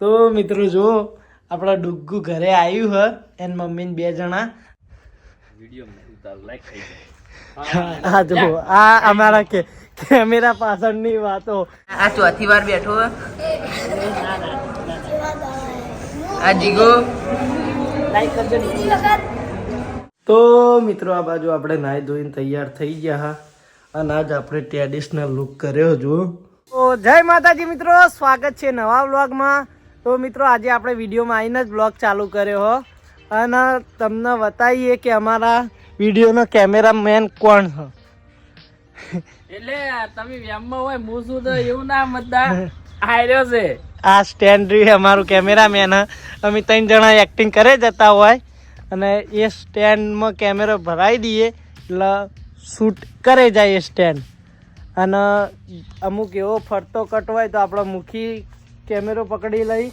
તો મિત્રો જુઓ આપણા ડુગ્ગુ ઘરે આવ્યું હ એન મમ્મી ને બે જણા. હા જો આ અમારા કે કેમેરા પાછળની વાતો. આ ચોથી વાર બેઠો હે. આ જીગો. તો મિત્રો આ બાજુ આપણે નાહી ધોઈને તૈયાર થઈ ગયા હા. અને આજ આપણે ટ્રેડિશનલ લુક કર્યો જો તો જય માતાજી મિત્રો સ્વાગત છે નવા વ્લોગમાં. તો મિત્રો આજે આપણે વિડીયોમાં આવીને જ બ્લોગ ચાલુ કર્યો હો. અને તમને બતાવીએ કે અમારા વિડીયોનો કેમેરામેન કોણ છે એટલે તમે વ્યામમાં હોય હું શું તો એવું ના મતદા આયર્યો છે. આ સ્ટેન્ડ રહ્યું અમારું કેમેરામેન. હ. અમે ત્રણ જણા એક્ટિંગ કરે જતા હોય. અને એ સ્ટેન્ડમાં કેમેરો ભરાઈ દઈએ. એટલે શૂટ કરે જાય એ સ્ટેન્ડ. અને અમુક એવો ફરતો કટ હોય તો આપણો મુખી કેમેરો પકડી લઈ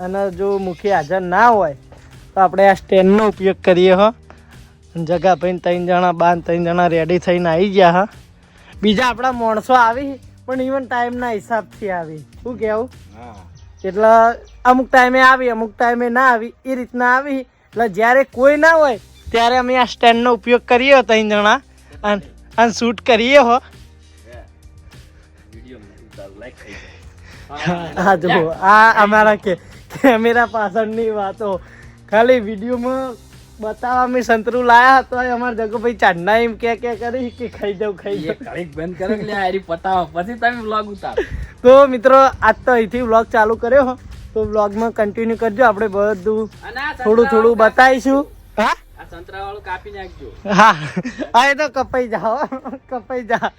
અને જો મુખી હાજર ના હોય તો આપણે આ સ્ટેન્ડનો ઉપયોગ કરીએ હો. જગા ભાઈ ત્રણ જણા બાર ત્રણ જણા રેડી થઈને આવી ગયા હા. બીજા આપણા માણસો આવી પણ ઇવન ટાઈમના હિસાબથી આવી. શું કહેવું એટલે અમુક ટાઈમે આવી અમુક ટાઈમે ના આવી. એ રીતના આવી. એટલે જ્યારે કોઈ ના હોય ત્યારે અમે આ સ્ટેન્ડનો ઉપયોગ કરીએ ત્રણ જણા. અને અને શૂટ કરીએ હો. હા જો આ અમારા કે કેમેરા પાછળની વાતો. ખાલી વિડીયોમાં બતાવવા મેં સંતરું લાયા તો અમારા જગોભાઈ ચાંદના એમ કે કે કરી કે ખાઈ જાવ ખાઈ જાવ કંઈક બંધ કરો એટલે આરી પતાવો પછી તમે વ્લોગ ઉતારો. તો મિત્રો આજ તો અહીંથી વ્લોગ ચાલુ કર્યો તો વ્લોગમાં કન્ટિન્યુ કરજો આપણે બધું થોડું થોડું બતાવીશું. હા? સંતરા વાળું કાપી નાખજો. હા હા તો કપાઈ જાઓ. કપાઈ જા.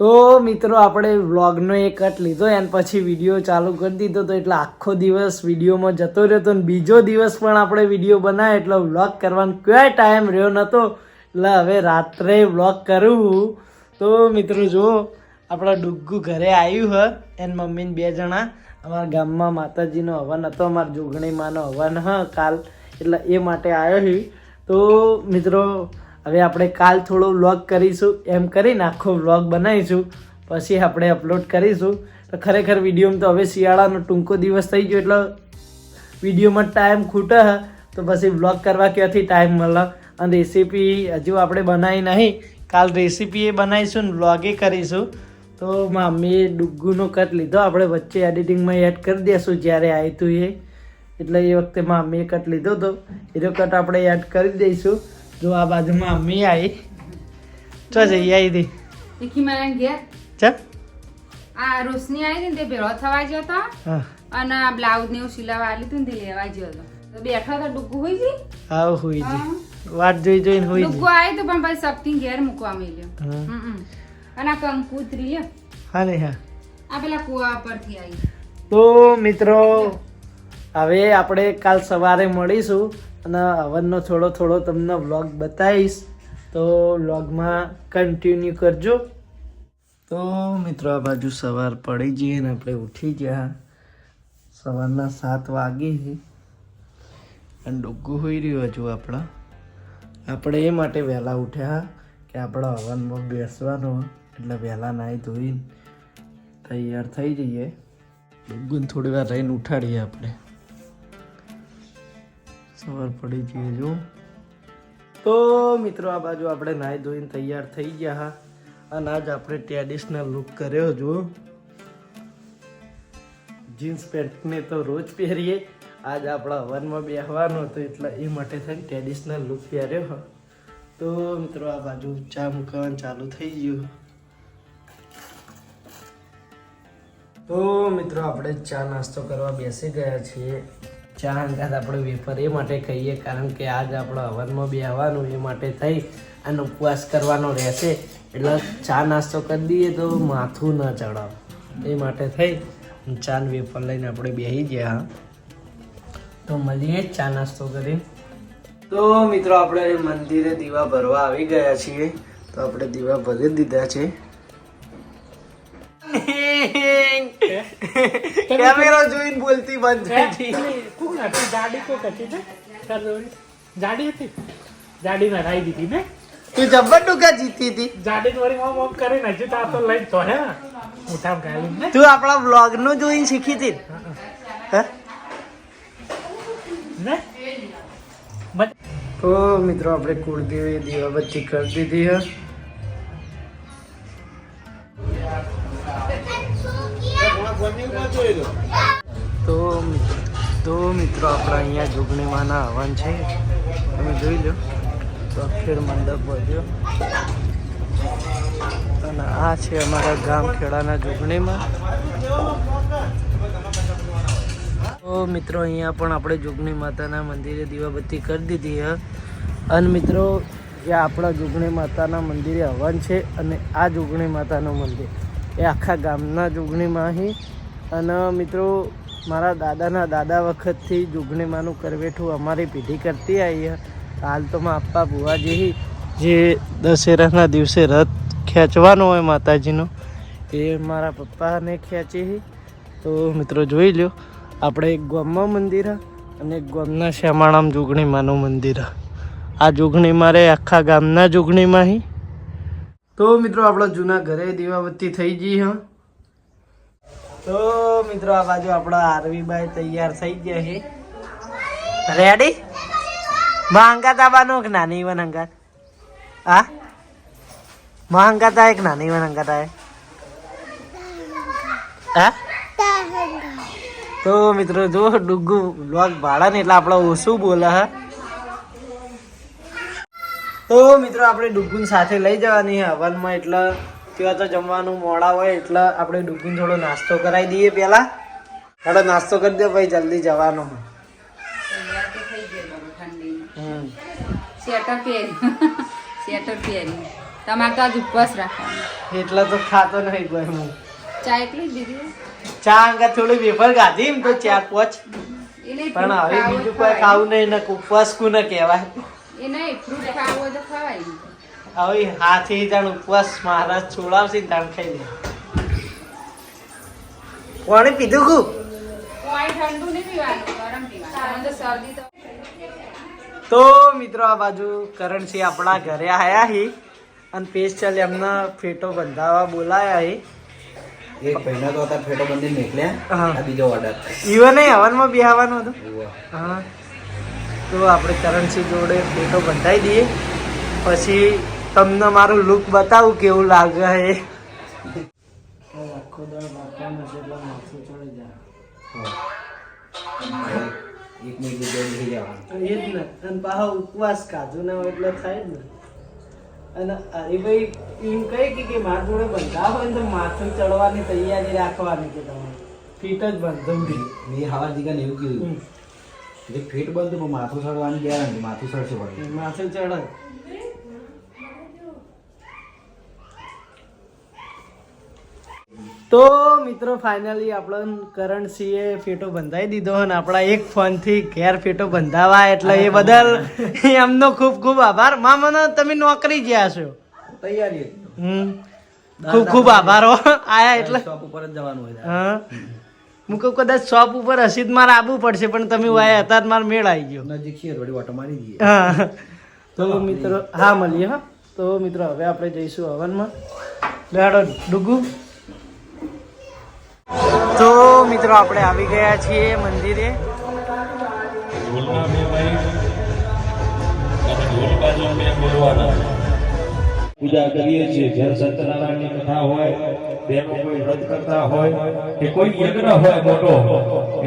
તો મિત્રો, આપણે વ્લોગનો એક કટ લીધો એના પછી વીડિયો ચાલુ કરી દીધો તો એટલે આખો દિવસ વિડીયોમાં જતો રહ્યો તો ને બીજો દિવસ પણ આપણે વીડિયો બનાવ્યો એટલે વ્લોગ કરવાનો ક્યાંય ટાઈમ રહ્યો નહોતો એટલે હવે રાત્રે વ્લોગ કરું. તો મિત્રો જુઓ આપણા ડુગ્ગુ ઘરે આવ્યું હ, એન મમ્મીને બે જણા. અમારા ગામમાં માતાજીનો હવન હતો, અમારા જોગણી માનો હવન હ કાલ. એટલે એ માટે આવ્યો છું તો મિત્રો, હવે આપણે કાલ થોડો વ્લોગ કરીશું. એમ કરીને આખો વ્લોગ બનાવીશું. પછી આપણે અપલોડ કરીશું. તો ખરેખર વિડીયોમાં તો હવે શિયાળાનો ટૂંકો દિવસ થઈ ગયો એટલે વિડીયોમાં ટાઈમ ખૂટે તો પછી વ્લોગ કરવા ક્યાંથી ટાઈમ મળે? અને રેસીપી હજુ આપણે બનાવી નહીં. કાલ રેસીપી એ બનાવીશું ને વ્લોગે કરીશું. તો મમ્મીએ ડુગ્ગુનો કટ લીધો. આપણે વચ્ચે એડિટિંગમાં એડ કરી દઈશું જ્યારે આવ્યું એ. એટલે એ વખતે મમ્મીએ કટ લીધો હતો એનો કટ આપણે એડ કરી દઈશું. જો આ બાજુમાં મમ્મી આવી ચો જઈ આવી હતી તીખી મારા ઘેર ચા? આ રોશની આવી હતી ને તે ભેળો થવા ગયો હતો અને આ બ્લાઉઝ ને એવું સિલાવા આલી હતું ને તે લેવા ગયો હતો. તો બેઠો તો ડુગ્ગુ હોઈ ગઈ? હા હુઈ જી વાત જોઈ જોઈને હુઈ જી ડુગ્ગુ આવી તો પણ પછી સપતી ઘેર મૂકવા મળ્યો. અને આ કંકુત્રી. હા ને હા. આ પેલા કુવા પરથી આવી તો મિત્રો હવે આપણે કાલ સવારે મળીશું અને હવનનો થોડો થોડો તમને વ્લોગ બતાવીશ. તો વ્લોગમાં કન્ટિન્યુ કરજો. તો મિત્રો, આ બાજુ સવાર પડી જઈએ ને આપણે ઉઠી ગયા. સવારના સાત વાગે અને ડુગ્ગુ હોઈ રહ્યું હજુ આપણા. આપણે એ માટે વહેલા ઉઠ્યા કે આપણા હવનમાં બેસવાનો. એટલે વહેલા નાહી ધોઈને તૈયાર થઈ જઈએ. ડુગ્ગુને થોડી વાર રહીને ઉઠાડીએ આપણે. સવાર પડી જઈએ જો. તો મિત્રો, આ બાજુ આપણે નાહી ધોઈને તૈયાર થઈ ગયા હા. અને આજ આપણે ટ્રેડિશનલ લુક કર્યો જો. જીન્સ પેન્ટને તો રોજ પહેરીએ. આજ આપણા વનમાં બેસવાનો હતો એટલે એ માટે થઈને ટ્રેડિશનલ લુક પહેર્યો તો મિત્રો, આ બાજુ ચા મૂકવાનું ચાલુ થઈ ગયું. તો મિત્રો, આપણે ચા નાસ્તો કરવા બેસી ગયા છીએ. ચા અંગાત આપણે વેફર એ માટે કહીએ કારણ કે આજ આપણે હવનમાં બેહવાનું એ માટે થઈ અને ઉપવાસ કરવાનો રહેશે. એટલે ચા નાસ્તો કરી દઈએ તો માથું ન ચડાવ. એ માટે થઈ. ચા વેફર લઈને આપણે બેસી ગયા. તો મળીએ ચા નાસ્તો કરી. તો મિત્રો, આપણે મંદિરે દીવા ભરવા આવી ગયા છીએ. તો આપણે દીવા ભરી દીધા છે. કેમેરો જોઈને બોલતી બંધ થઈ જાડી કોક હતી ને? જોડે? જાડી હતી? જાડી ના રાઈ દીધી ને? તું જબ્બર ટૂંકા જીતી હતી. જાડી દોરી ઓમ ઓમ કરીને હજુ તો આ તો લઈ તો હે. મોઢામાં ગાલી ને? તું આપણા બ્લોગનું જોઈને શીખી હતી? હે? ને? તો મિત્રો આપણે કુળદેવી દીવાબત્તી કરી દીધી હે. મિત્રો, આપણા અહીંયા જોગણીમાંના હવન છે. તમે જોઈ લો તો અખેડ મંડપ વધ્યો અને આ છે અમારા ગામ ખેડાના જોગણીમાં તો મિત્રો, અહીંયા પણ આપણે જોગણી માતાના મંદિરે દીવાબત્તી કરી દીધી હ અને મિત્રો એ આપણા જોગણી માતાના મંદિરે હવન છે અને આ જોગણી માતાનું મંદિર. એ આખા ગામના જોગણીમાં અહીં અને મિત્રો મારા દાદાના દાદા વખતથી જોગણીમાંનું કરવેઠું અમારી પેઢી કરતી આવી હાલ તો માં આપવા બુવાજી જે દશેરાના દિવસે રથ ખેંચવાનો હોય માતાજીનો, એ મારા પપ્પાને ખેંચી. તો મિત્રો જોઈ લ્યો, આપણે એક ગોમમાં મંદિર અને ગામના શ્યામાણામ જોગણીમાંનું મંદિર. આ જોગણી મારે આખા ગામના જોગણીમાં તો મિત્રો, આપણા જૂના ઘરે દીવાબત્તી થઈ ગઈ હ તો મિત્રો, આ બાજુ આપણા આરવીભાઈ તૈયાર થઈ ગયા છે. રેડી માંગાત આવવાનો કે નાની વન અંગાત હા? માંગાત આ એક નાની વન અંગાત આવે. હા? તો મિત્રો, જો ડુગ્ગુ બ્લોગ ભાડા ને એટલે આપણે ઓછું બોલે, હા? તો મિત્રો, આપણે ડુગ્ગુન સાથે લઈ જવાની હવનમાં એટલે ત્યાં તો જમવાનું મોડા હોય એટલે આપણે ડૂબીને થોડો નાસ્તો કરાવી દઈએ પહેલા. થોડો નાસ્તો કરી દે પછી જલ્દી જવાનો. તમારે તો આજ ઉપવાસ રાખવાનો. એટલે તો ખાતો નહીં કોઈ હું. ચા એકલી જ દીધી ચા અંગા થોડી વેફર ખાધી એમ તો ચાર પોચ. પણ હવે બીજું કોઈ ખાવું નહીં ને ઉપવાસ કહેવાય? એ નહીં ફ્રૂટ ખાવું તો ખવાય. હવે હાથી જાણ ઉપવાસ મહારાજ છોડાવશે ને ખાઈ લે. કોણે પીધું કુ પાણી ઠંડુ નહીં પીવાનું ગરમ પીવાનું. તો શરદી તો તો મિત્રો આ બાજુ કરણસિંહ આપણા ઘરે આયા હી અને સ્પેશિયલ એમના ફેટો બંધાવા બોલાયા હી. એક મહિના તો હતા ફેટો બંધી નીકળ્યા. આ બીજો ઓર્ડર ઈવન હવનમાં બિહાવાનું હતું? હા. તો આપણે કરણસિંહ જોડે ફેટો બંધાઈ દઈએ. પછી તમને મારું લુક બતાવું કેવું લાગે આખો દાળ છે એટલે માથું ચડી જાય એક મિનિટ થઈ જવાનું એ? જ ને અને પાછા ઉપવાસ કાજુ ના હોય એટલે થાય ને અને હરિભાઈ એમ કહે કે કે મારા જોડે બંધા હોય તો માથું ચડવાની તૈયારી રાખવાની કે તમારે ફીટ જ બંધવડી મેં હવા દીકરાને એવું કીધું જે ફીટ બંધ માથું સડવાની ગેરંટી માથું વળી માથું ચડે. તો મિત્રો ફાઇનલી આપણો કરણસિંહે ફેટો બંધાવી દીધો અને આપણા એક ફોનથી ઘેર ફેટો બંધાવા એટલે એ બદલ એમનો ખૂબ ખૂબ આભાર. મામાનો તમે નોકરી ગયા છો? તૈયારી હમ. ખૂબ ખૂબ આભાર આયા એટલે? શોપ ઉપર જ જવાનું હોય હા. હું કહું કદાચ શોપ ઉપર હસીદ માર આવવું પડશે પણ તમે વાયા હતા મારે મેળ આવી ગયો. નજીક છીએ થોડી ઓટો મારી દઈએ. હા. તો મિત્રો હા. મળીએ હા. તો મિત્રો હવે આપણે જઈશું હવનમાં. લેડો ડુગુ. તો મિત્રો, આપણે આવી ગયા છીએ મંદિરે. પૂજા કરીએ છીએ. જ્યારે સત્યનારાયણની કથા હોય બેનો કોઈ વ્રત કરતા હોય, કે કોઈ યજ્ઞ હોય મોટો,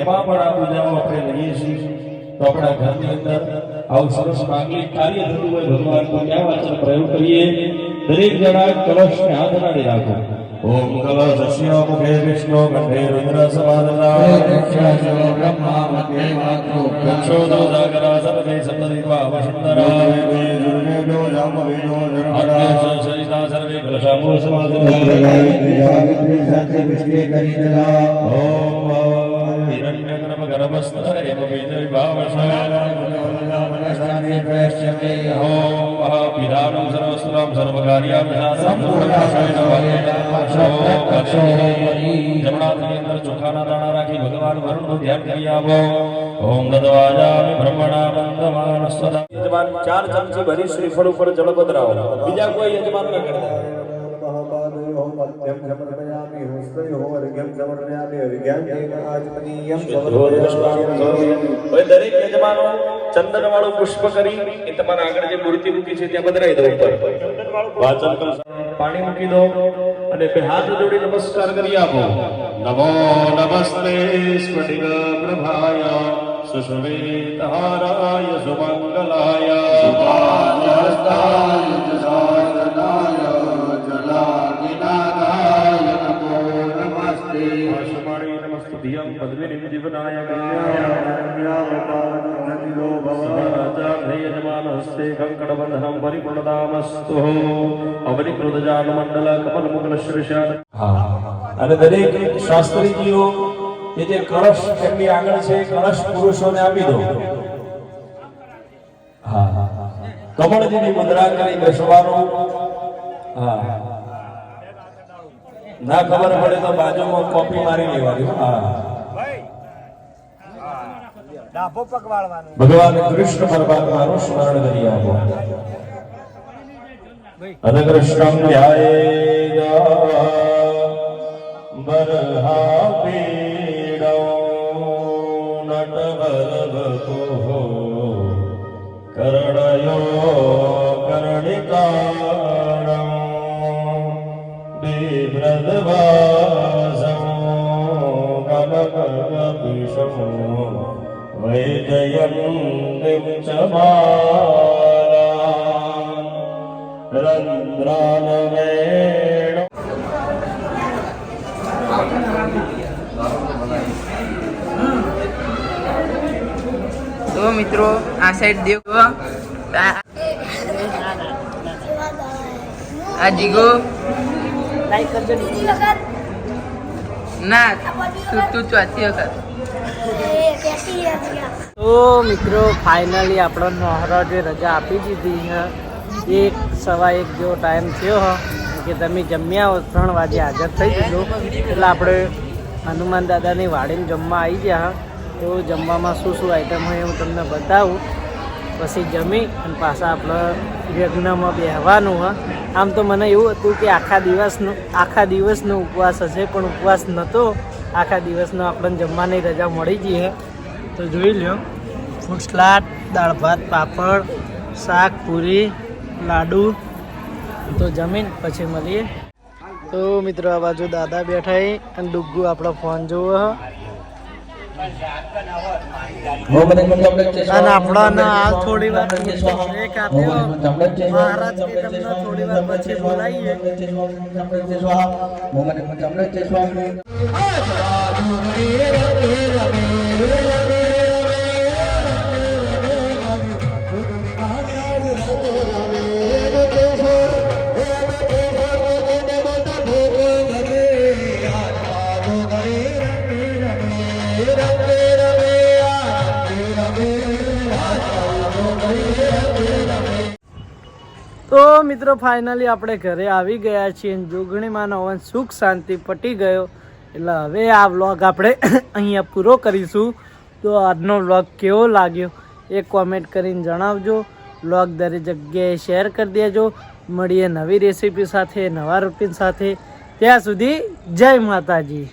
એમાં પણ આ પૂજાઓ આપણે લઈએ છીએ. તો આપણા ઘરની અંદર આવું સરસ માંગલિક કાર્ય થતું હોય ભગવાન પૂજા વાંચન પ્રયોગ કરીએ. દરેક જણા કલશને હાથ અડાડી રાખો. ઓમ કલશસ્ય મુખે વિષ્ણુ કંઠે રુદ્ર સમાદના દક્ષો દોદાગરા સર્વે સપ્તદીપા વસુંધરા આદ્ય સરિતા સર્વે કલશામો ઓમ હિરણ્યગર્ભ ગર્ભસ્તરે પવિત્ર ઓમ અંદર ચોખાના દાણા રાખી ભગવાન વરુણનું ધ્યાન કરી આવો ઓમ ગદવાજામિ બ્રહ્મણા બંધમાન સ્વદા યજમાન ચાર ચમચી ભરી શ્રીફળ ઉપર જળ પધરાવો બીજા કોઈ યજમાન ન કરતા। હવે દરેક યજમાનો ચંદન વાળું પુષ્પ કરી એ તમારા આગળ જે મૂર્તિ મૂકી છે ત્યાં પધરાવી દો ઉપર. વાચન પાણી મૂકી દો અને બે હાથ જોડી નમસ્કાર કરી આપો. નમો નમસ્તે સ્ફટિક પ્રભાય. સુશ્વેતહારાય સુમંગલાય. વાસુમાળી નમસ્તુભ્યં પદ્મિનીમ જીવનાય યજમાનહસ્તે કંકણબંધનમ પરિપૂર્ણતામસ્તુ અવનિકૃતજાનમંડલ કમલમુકલ શ્રીશાન અને દરેક શાસ્ત્રીજીઓ એ જે કળશ એમની આગળ છે કળશ પુરુષોને આપી દો. હા. હા હા. કમળજીની મુદ્રા કરી બેસવાનું. હા. ના ખબર પડે તો બાજુમાં કોપી મારી લેવાની હા. ભગવાન કૃષ્ણ પરમાત્માનું સ્મરણ કરી આપો. અને કૃષ્ણમ ધ્યાયેદ બરહા પીડો નટવરવપુઃ કરણયો કર્ણિકાણો बिभ्रद्वासं कमकपिशं वैजयन्तीं च मालां रन्ध्रानवेण તો મિત્રો આ સાઈડ દેવો આ જીગો ના. તું તું ચોથી વખત. તો મિત્રો ફાઇનલી આપણો નોહરા જે રજા આપી દીધી છે એક સવા એક જેવો ટાઈમ થયો હ. કે તમે જમ્યા હો ત્રણ વાગે હાજર થઈ જજો. એટલે આપણે હનુમાન દાદાની વાડીને જમવા આવી ગયા તો જમવામાં શું શું આઈટમ હોય હું તમને બતાવું. પછી જમી અને પાછા આપણે યજ્ઞમાં બેહવાનું હ. આમ તો મને એવું હતું કે આખા દિવસનો આખા દિવસનો ઉપવાસ હશે, પણ ઉપવાસ નહોતો આખા દિવસનો આપણને જમવાની રજા મળી ગઈ હે. તો જોઈ લ્યો. ફૂડ સલાડ, દાળ ભાત, પાપડ, શાક, પૂરી, લાડુ. તો જમીન, પછી મળીએ. તો મિત્રો, આ બાજુ દાદા બેઠા અને ડુગ્ગુ આપણો ફોન જોવો અને આપણને હાલ થોડી વાર બ્રેક આપ્યો મહારાજ કે તમને થોડી વાર પછી બોલાવીએ મિત્રો ફાઇનલી આપણે ઘરે આવી ગયા છીએ અને જોગણીમાં હવન સુખ શાંતિ પટી ગયો. એટલે હવે આ વ્લોગ આપણે અહીંયા પૂરો કરીશું. તો આજનો વ્લોગ કેવો લાગ્યો એ કોમેન્ટ કરીને જણાવજો. વ્લોગ દરેક જગ્યાએ શેર કરી દેજો. મળીએ નવી રેસીપી સાથે, નવા રૂટીન સાથે. ત્યાં સુધી જય માતાજી.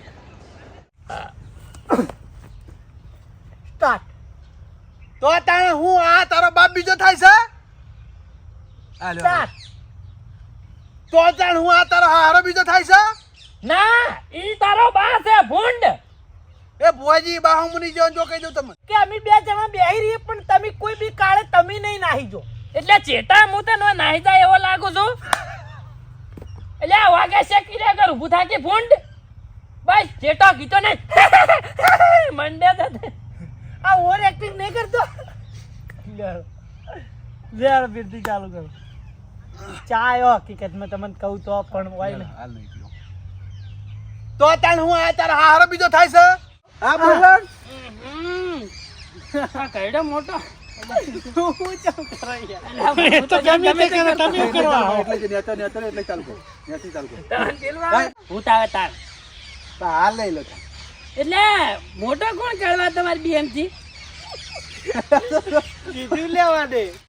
તો તાણે હું, આ તારો બાપ બીજો થાય છે. તો જાણ હું આ તારો હારો બીજો થાય છે? ના ઈ તારો બા છે ભૂંડ. એ ભુવાજી હું જો જો કહી દઉં તમને. કે અમે બે જણા બેહી રહીએ પણ તમે કોઈ બી કાળે તમે નહીં નાહી જો. એટલે ચેટા હું તને નાહી જાય એવો લાગુ છું? એટલે આ વાગે છે રે કર ઊભું થાકી ભૂંડ? બસ ચેટા કીધો ને. મંડે તો આ ઓવર એક્ટિંગ નહીં કરતો? યાર બિરતી ચાલુ કરો. ચાયો હકીકતમાં તમને કહું તો પણ હોય ને. તો તાણ હું આ તારો હારો બીજો થાય છે? હા બોલ. આ કઈડો મોટો. હું તાર હાલ લઈ લો એટલે મોટો કોણ કરવા તમારી થી કીધું લેવા દે.